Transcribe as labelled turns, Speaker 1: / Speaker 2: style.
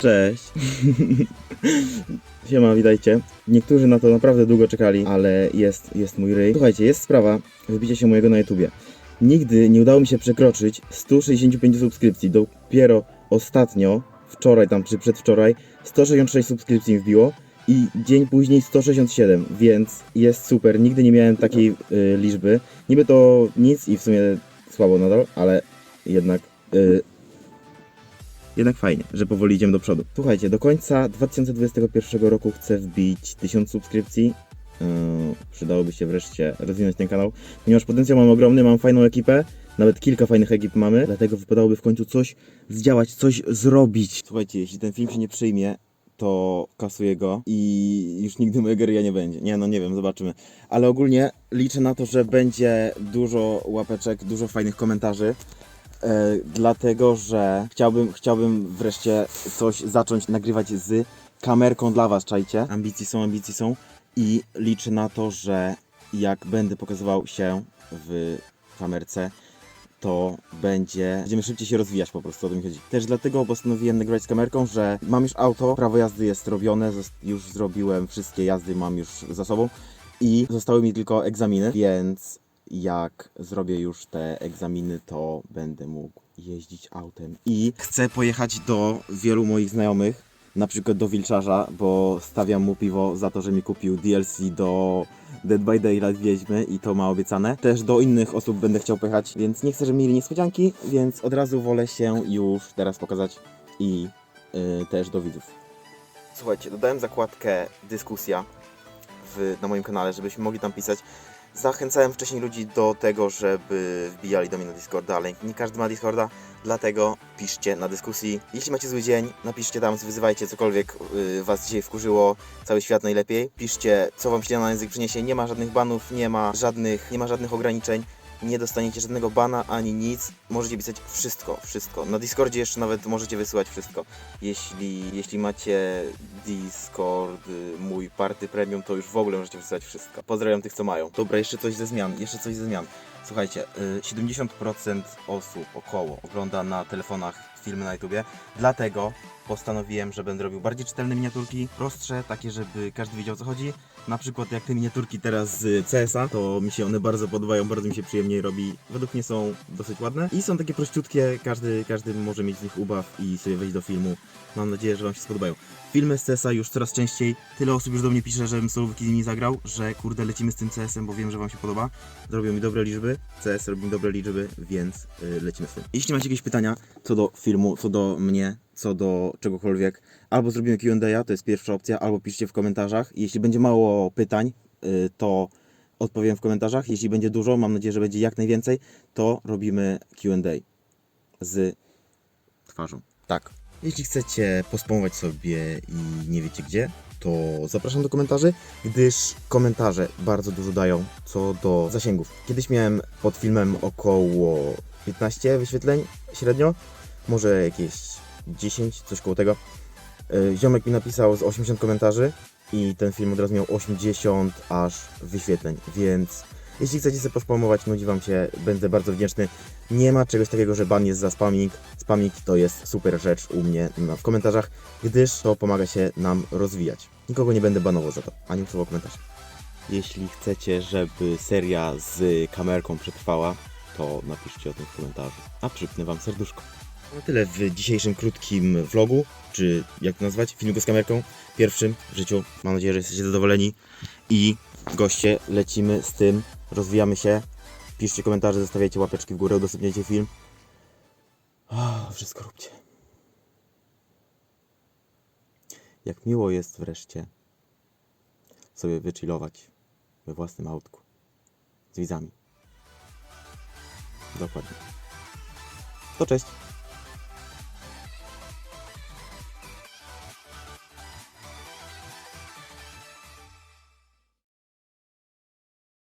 Speaker 1: Cześć. Siema, witajcie. Niektórzy na to naprawdę długo czekali, ale jest, jest mój ryj. Słuchajcie, jest sprawa, wybicie się mojego na YouTubie. Nigdy nie udało mi się przekroczyć 165 subskrypcji. Dopiero ostatnio, wczoraj tam czy przedwczoraj, 166 subskrypcji mi wbiło i dzień później 167, więc jest super. Nigdy nie miałem takiej y, liczby. Niby to nic i w sumie słabo nadal, ale jednak y, jednak fajnie, że powoli idziemy do przodu. Słuchajcie, do końca 2021 roku chcę wbić 1000 subskrypcji. Yy, przydałoby się wreszcie rozwinąć ten kanał, ponieważ potencjał mam ogromny, mam fajną ekipę, nawet kilka fajnych ekip mamy, dlatego wypadałoby w końcu coś zdziałać, coś zrobić. Słuchajcie, jeśli ten film się nie przyjmie, to kasuję go i już nigdy mojego ryja nie będzie. Nie, no nie wiem, zobaczymy. Ale ogólnie liczę na to, że będzie dużo łapeczek, dużo fajnych komentarzy. E, dlatego, że chciałbym, chciałbym wreszcie coś zacząć nagrywać z kamerką dla Was, czajcie? Ambicji są, ambicji są i liczę na to, że jak będę pokazywał się w kamerce, to będzie, będziemy szybciej się rozwijać po prostu, o to mi chodzi. Też dlatego postanowiłem nagrywać z kamerką, że mam już auto, prawo jazdy jest robione, już zrobiłem wszystkie jazdy, mam już za sobą i zostały mi tylko egzaminy, więc jak zrobię już te egzaminy, to będę mógł jeździć autem. I chcę pojechać do wielu moich znajomych, na przykład do Wilczarza, bo stawiam mu piwo za to, że mi kupił DLC do Dead by Daylight Wiedźmy i to ma obiecane. Też do innych osób będę chciał pojechać, więc nie chcę, żeby mieli niespodzianki, więc od razu wolę się już teraz pokazać i y, też do widzów. Słuchajcie, dodałem zakładkę dyskusja w, na moim kanale, żebyśmy mogli tam pisać. Zachęcałem wcześniej ludzi do tego, żeby wbijali do mnie na Discorda, ale nie każdy ma Discorda, dlatego piszcie na dyskusji. Jeśli macie zły dzień, napiszcie tam, wyzywajcie cokolwiek y, was dzisiaj wkurzyło, cały świat najlepiej. Piszcie, co wam ślina na język przyniesie. Nie ma żadnych banów, nie ma żadnych, nie ma żadnych ograniczeń. Nie dostaniecie żadnego bana ani nic. Możecie pisać wszystko, wszystko. Na Discordzie jeszcze nawet możecie wysyłać wszystko. Jeśli, jeśli macie Discord, y, mój party premium, to już w ogóle możecie wysyłać wszystko. Pozdrawiam tych, co mają. Dobra, jeszcze coś ze zmian, jeszcze coś ze zmian. Słuchajcie, y, 70% osób około ogląda na telefonach filmy na YouTubie, dlatego postanowiłem, że będę robił bardziej czytelne miniaturki, prostsze, takie, żeby każdy wiedział o co chodzi. Na przykład jak te miniaturki teraz z CS-a, to mi się one bardzo podobają, bardzo mi się przyjemniej robi. Według mnie są dosyć ładne i są takie prościutkie, każdy, każdy może mieć z nich ubaw i sobie wejść do filmu. Mam nadzieję, że Wam się spodobają. Filmy z CS-a już coraz częściej. Tyle osób już do mnie pisze, żebym solówki z nimi zagrał, że kurde lecimy z tym CS-em, bo wiem, że Wam się podoba. Zrobią mi dobre liczby, CS robi mi dobre liczby, więc yy, lecimy z tym. Jeśli macie jakieś pytania co do filmu, co do mnie, co do czegokolwiek, albo zrobimy Q&A, to jest pierwsza opcja, albo piszcie w komentarzach. Jeśli będzie mało pytań, yy, to odpowiem w komentarzach. Jeśli będzie dużo, mam nadzieję, że będzie jak najwięcej, to robimy Q&A z twarzą. Tak. Jeśli chcecie pospamować sobie i nie wiecie gdzie, to zapraszam do komentarzy, gdyż komentarze bardzo dużo dają co do zasięgów. Kiedyś miałem pod filmem około 15 wyświetleń średnio, może jakieś 10, coś koło tego. Yy, Ziomek mi napisał z 80 komentarzy i ten film od razu miał 80 aż wyświetleń, więc jeśli chcecie sobie pospamować, nudzi Wam się, będę bardzo wdzięczny. Nie ma czegoś takiego, że ban jest za spamming. Spamming to jest super rzecz u mnie w komentarzach, gdyż to pomaga się nam rozwijać. Nikogo nie będę banował za to, ani usuwał komentarz. Jeśli chcecie, żeby seria z kamerką przetrwała, to napiszcie o tym w komentarzu, a przypnę Wam serduszko. Na tyle w dzisiejszym krótkim vlogu, czy jak to nazwać, filmiku z kamerką, pierwszym w życiu. Mam nadzieję, że jesteście zadowoleni i goście, lecimy z tym, rozwijamy się. Piszcie komentarze, zostawiajcie łapeczki w górę, udostępniajcie film. Oh, wszystko róbcie. Jak miło jest wreszcie sobie wychillować we własnym autku z widzami. Dokładnie. To cześć.